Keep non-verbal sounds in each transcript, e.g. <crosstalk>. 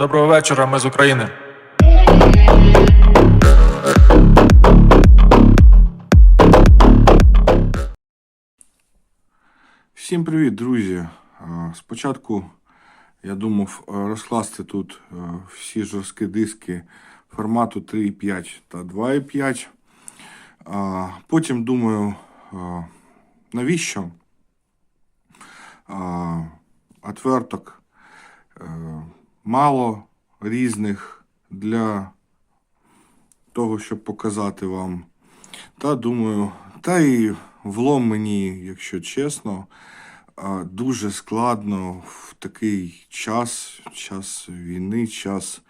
Доброго вечора, ми з України. Всім привіт, друзі! Спочатку я думав розкласти тут всі жорсткі диски формату 3.5 та 2.5. Потім думаю, навіщо отверток е, мало різних для того, щоб показати вам. Та думаю, та і влом мені, якщо чесно, дуже складно в такий час, час війни, час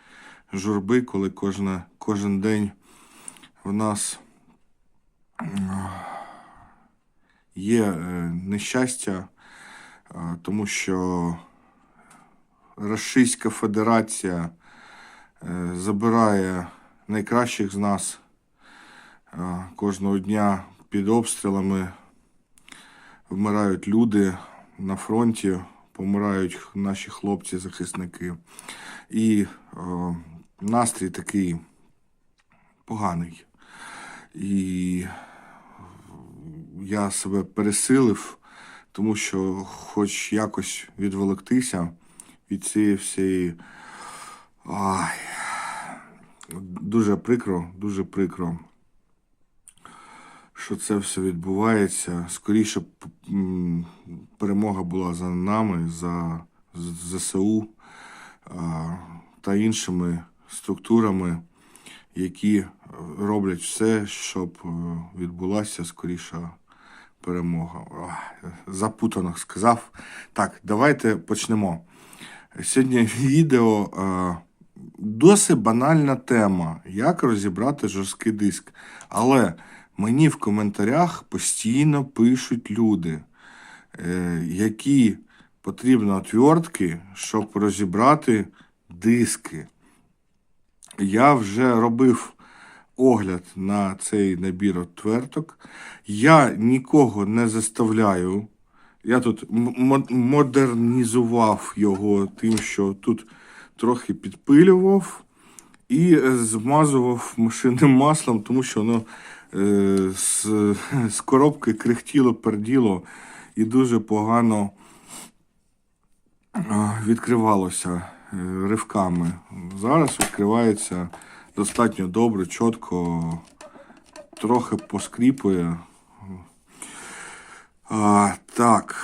журби, коли кожна, кожен день в нас є е, нещастя, тому що Російська Федерація е, забирає найкращих з нас кожного дня під обстрілами вмирають люди на фронті, помирають наші хлопці-захисники. І е, настрій такий поганий. І я себе пересилив, тому що хоч якось відволіктися цієї всієї. Ай, дуже прикро, дуже прикро що це все відбувається. Скоріше перемога була за нами, за ЗСУ та іншими структурами, які роблять все, щоб е, відбулася скоріша перемога. Запутано сказав. Так, давайте почнемо. Сьогодні відео е, досить банальна тема, як розібрати жорсткий диск. Але мені в коментарях постійно пишуть люди, е, які потрібно отвертки, щоб розібрати диски. Я вже робив огляд на цей набір отверток. Я нікого не заставляю. Я тут модернізував його тим, що тут трохи підпилював і е, змазував машинним маслом, тому що воно е, з, з коробки крихтіло, перділо і дуже погано відкривалося е, ривками. Зараз відкривається достатньо добре, чітко, трохи поскріпує. А, так,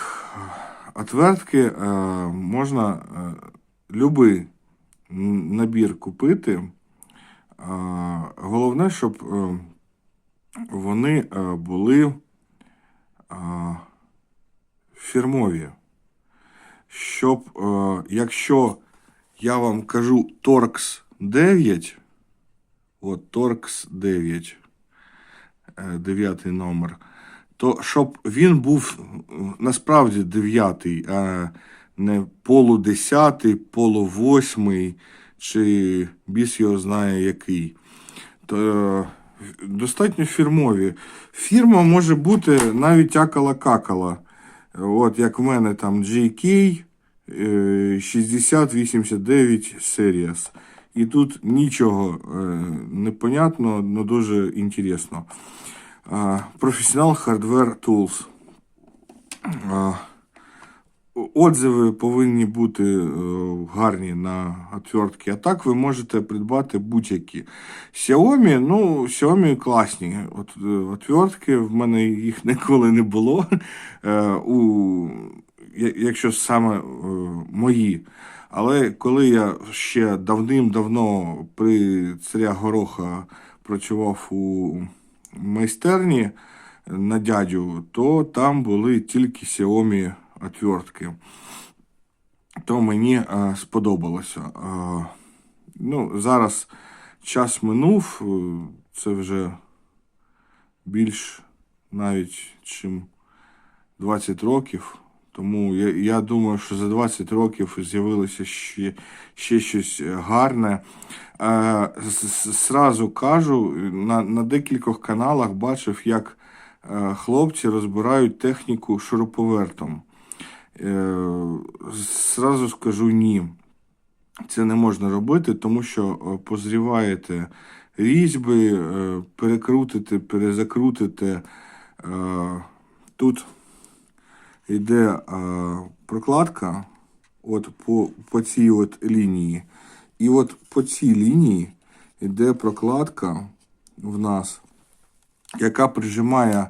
отвертки е, можна е, любий набір купити. А, головне, щоб е, вони е, були а, фірмові. Щоб, е, якщо я вам кажу Torx 9, от Torx 9, е, дев'ятий номер, то щоб він був е, насправді дев'ятий, а не полудесятий, полувосьмий, чи біс його знає який. То е, достатньо фірмові. Фірма може бути навіть акала-какала. От як в мене там JK е, 6089 Series. І тут нічого е, не понятно, але дуже інтересно. Professional Hardware Tools. Отзиви повинні бути е, гарні на отвертки, а так ви можете придбати будь-які. Xiaomi, ну, Xiaomi класні. От, е, отвертки, в мене їх ніколи не було. Е, у, якщо саме мої. Але коли я ще давним-давно при царя Гороха працював у майстерні на дядю, то там були тільки Xiaomi отвертки. То мені е, сподобалося. Е, ну, зараз час минув, е, це вже більш навіть чим 20 років. Тому я, я думаю, що за 20 років з'явилося ще, ще щось гарне. Е, з- з- Сразу кажу, на, на декількох каналах бачив, як е, хлопці розбирають техніку шуруповертом. Е, Сразу скажу ні. це не можна робити, тому що е, позріваєте різьби, е, перекрутите, перезакрутите. Е, Тут йде е, прокладка от по, по цій от лінії. І от по цій лінії йде прокладка в нас, яка прижимає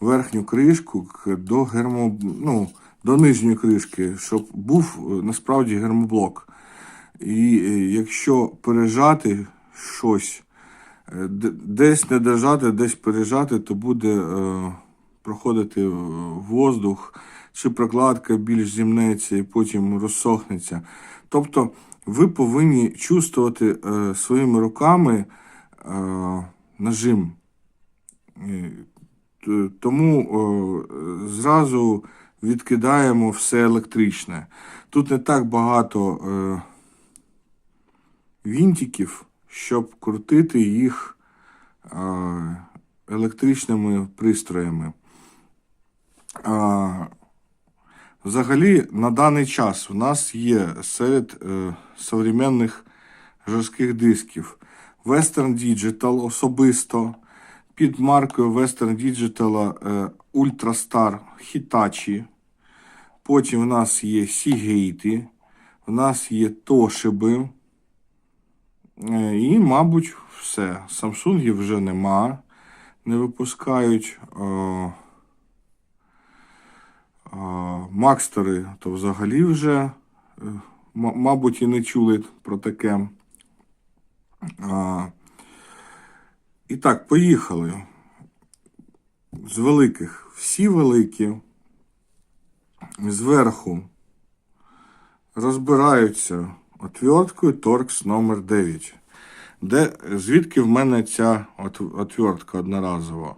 верхню кришку до гермо, ну, до нижньої кришки, щоб був е, насправді гермоблок. І е, якщо пережати щось, десь не держати, десь пережати, то буде е, проходити воздух, чи прокладка більш зімнеться і потім розсохнеться. Тобто ви повинні чувствувати е, своїми руками е, нажим. Тому е, зразу відкидаємо все електричне. Тут не так багато е, вінтиків, щоб крутити їх е, електричними пристроями. Взагалі, на даний час у нас є серед е, современних жорстких дисків Western Digital особисто під маркою Western Digital е, Ultrastar Hitachi. Потім в нас є Seagate, в нас є Toshiba. Е, І, мабуть, все. Samsung вже нема, не випускають. Е, Макстери то взагалі вже, е, мабуть, і не чули про таке. І так, поїхали. З великих. Всі великі зверху розбираються отверткою Torx номер 9. Де, звідки в мене ця от, отвертка одноразова?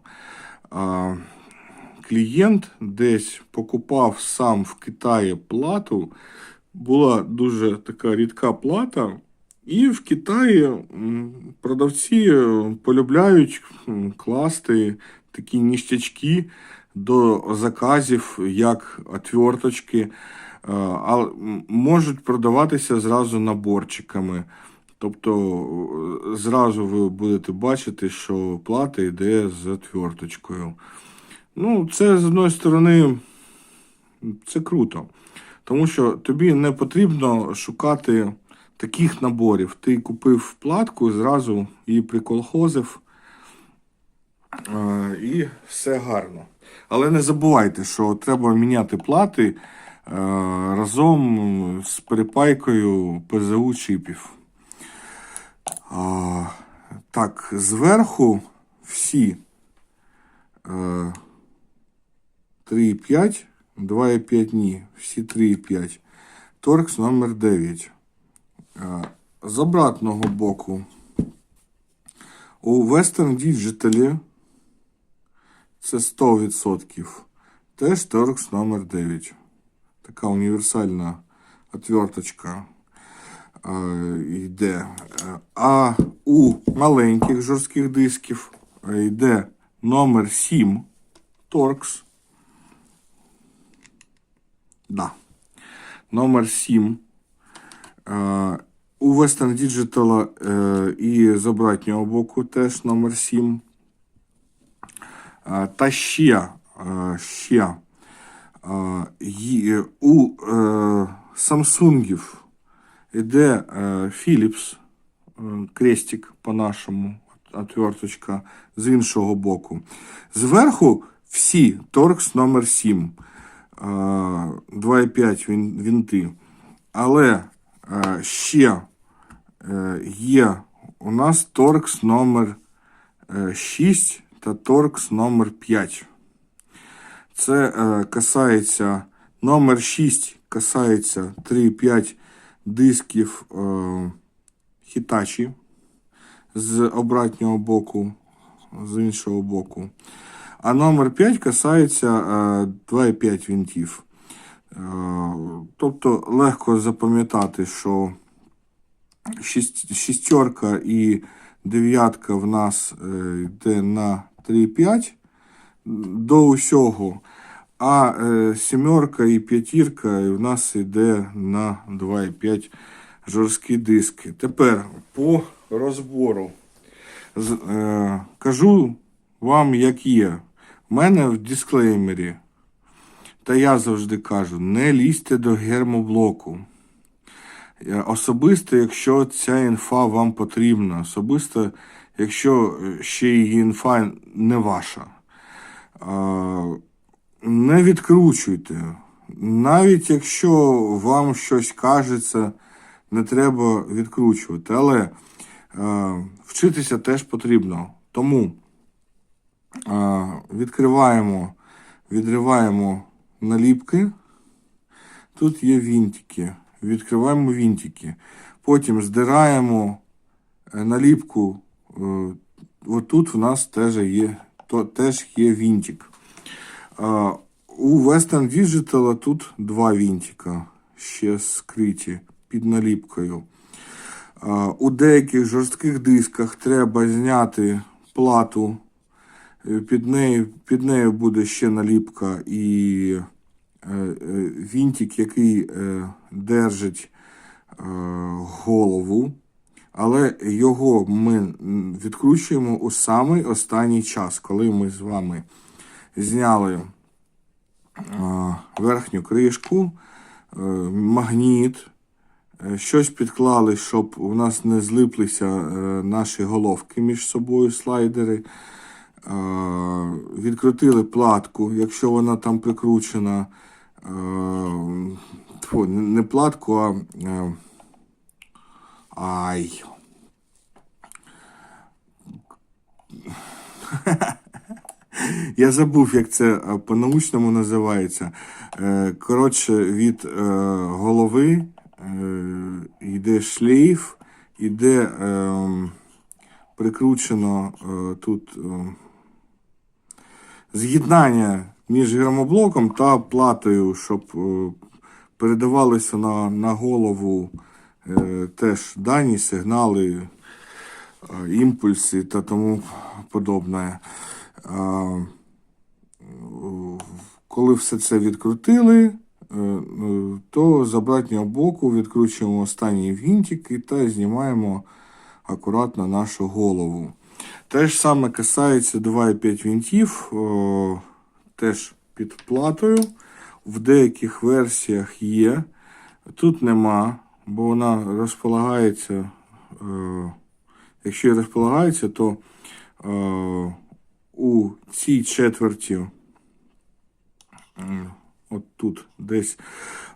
Клієнт десь покупав сам в Китаї плату. Була дуже така рідка плата. І в Китаї продавці е, полюбляють класти такі ніштячки до заказів, як отверточки, е, а можуть продаватися зразу наборчиками. Тобто е, зразу ви будете бачити, що плата йде з отверточкою. Ну, це з одної сторони, це круто. Тому що тобі не потрібно шукати таких наборів. Ти купив платку, зразу її приколхозив. І все гарно. Але не забувайте, що треба міняти плати е, разом з перепайкою ПЗУ чипів. А, Так, зверху всі е, 3,5, 2,5 ні, всі 3,5. Торкс номер 9. Е, З обратного боку. У Western Digital це 100%. Теж Торкс номер 9. Така універсальна отверточка е, йде. А у маленьких жорстких дисків е, йде номер 7 Торкс. Да. Номер 7. Е, у Western Digital е, і з обратнього боку теж номер 7. Е, та ще, ще у Samsungів йде Philips крестик по-нашому, отверточка з іншого боку. Зверху всі Torx номер 7. Е, 2,5 він- вінти. Але е, ще е, є у нас Torx номер е, 6 та Torx номер 5. Це е, касається номер 6 касається 3,5 дисків е, Hitachi з обратнього боку, з іншого боку. А номер 5 касається е, 2,5 вінтів. Е, тобто легко запам'ятати, що шість- шістерка і дев'ятка в нас е, йде на 3,5 до усього. А е, сімерка і п'ятірка в нас йде на 2,5 жорсткі диски. Тепер по розбору. Е, кажу вам, як є. У мене в дисклеймері, та я завжди кажу, не лізьте до гермоблоку. Е, Особисто, якщо ця інфа вам потрібна, особисто, якщо е, ще її інфа не ваша. Е, Не відкручуйте. Навіть якщо вам щось кажеться, не треба відкручувати. Але вчитися теж потрібно. Тому відкриваємо, відриваємо наліпки. Тут є вінтики. Відкриваємо вінтики. Потім здираємо е, наліпку. Е, Отут в нас теж є, то, теж є вінтик. У Western Digital тут два вінтика ще скриті під наліпкою. У деяких жорстких дисках треба зняти плату. Е, Під нею, під нею буде ще наліпка і е, е, вінтик, який держить голову. Але його ми відкручуємо у самий останній час, коли ми з вами зняли верхню кришку, магніт, щось підклали, щоб у нас не злиплися наші головки між собою, слайдери. Е, Відкрутили платку, якщо вона там прикручена. е, тьфу, не- платку, а. е, Ай. <laughs> Я забув, як це по-научному називається. Коротше, від голови йде шлейф, йде е, прикручено тут е, з'єднання між гермоблоком та платою, щоб е, передавалися на, на голову е, теж дані, сигнали, е, імпульси та тому подобне. Коли все це відкрутили, то з обратнього боку відкручуємо останній вінтик та знімаємо акуратно нашу голову. Те ж саме касається 2,5 вінтів, о, теж під платою. В деяких версіях є. Тут нема, бо вона розполагається. Е, якщо розполагається, то е, у цій четверті, от тут десь.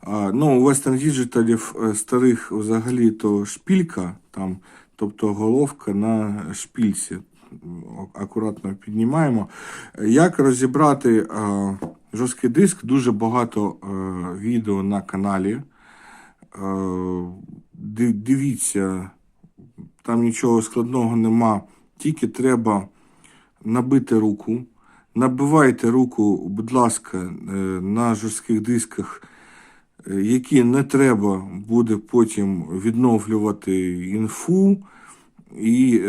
А, ну, у Western Digital е, старих взагалі то шпілька, там, тобто головка на шпільці. Акуратно піднімаємо. Як розібрати жорсткий диск? Дуже багато е, відео на каналі. Е, дивіться, там нічого складного нема, тільки треба набити руку. Набивайте руку, будь ласка, е, на жорстких дисках, які не треба буде потім відновлювати інфу і е,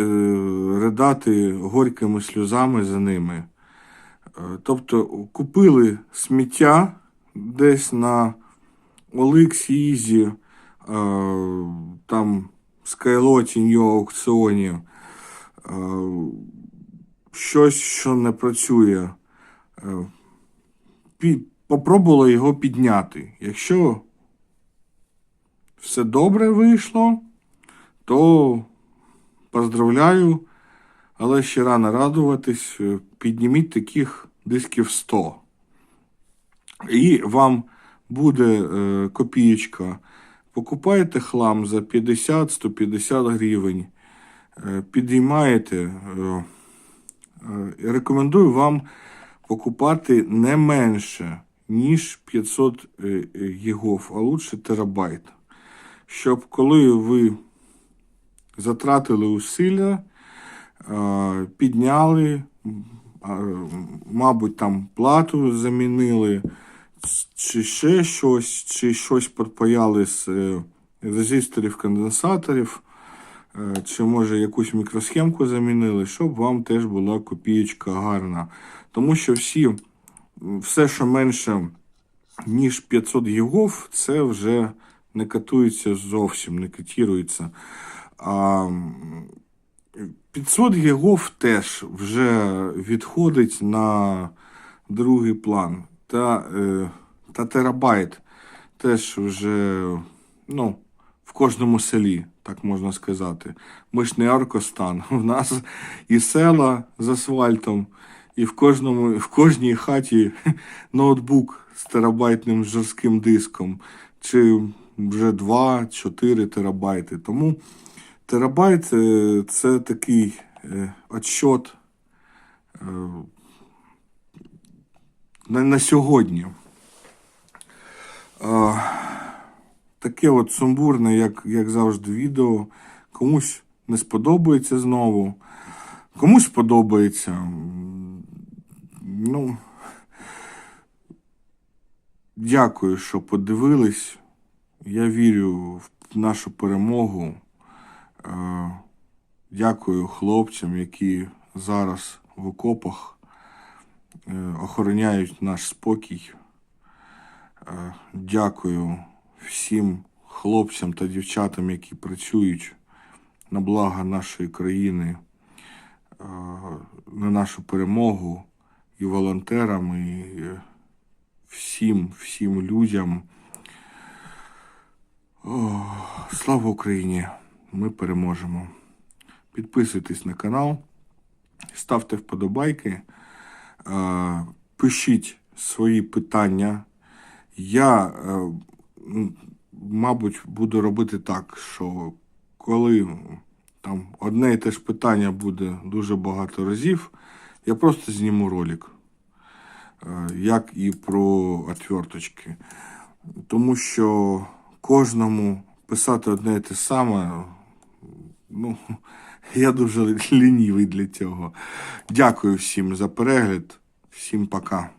ридати горькими сльозами за ними. Е, Тобто купили сміття десь на е, там Skylot New аукціоні. Е, щось, що не працює, попробували його підняти. Якщо все добре вийшло, то поздравляю, але ще рано радуватись. Підніміть таких дисків 100. І вам буде е, копієчка. Покупаєте хлам за 50-150 гривень. Е, підіймаєте. Е, Рекомендую вам покупати не менше, ніж 500 е, е, гігов, а лучше терабайт. Щоб коли ви затратили усилля, підняли, мабуть, там плату замінили, чи ще щось, чи щось підпаяли з е, резисторів, конденсаторів. Чи може якусь мікросхемку замінили, щоб вам теж була копієчка гарна. Тому що всі, все, що менше, ніж 500 гігов, це вже не катується зовсім, не котирується. А 500 гігов теж вже відходить на другий план. Та, е, та терабайт теж вже ну, в кожному селі, так можна сказати. Ми ж не Аркостан. <laughs> У нас і села з асфальтом, і в, кожному, в кожній хаті <laughs> ноутбук з терабайтним жорстким диском, чи вже 2-4 терабайти. Тому терабайт е, це такий е, отчет е, на, сьогодні. Таке от сумбурне, як, як завжди, відео. Комусь не сподобається знову, комусь подобається. Ну, дякую, що подивились. Я вірю в нашу перемогу. Е, Дякую хлопцям, які зараз в окопах е, охороняють наш спокій. Е, Дякую всім хлопцям та дівчатам, які працюють на благо нашої країни, на нашу перемогу, і волонтерам, і е, всім, всім людям. Слава Україні! Ми переможемо. Підписуйтесь на канал, ставте вподобайки, е, пишіть свої питання. Я, е, мабуть, буду робити так, що коли там одне і те ж питання буде дуже багато разів, я просто зніму ролик, е, як і про отверточки. Тому що кожному писати одне і те саме, ну, <laughs> я дуже лінівий для цього. Дякую всім за перегляд. Всім пока.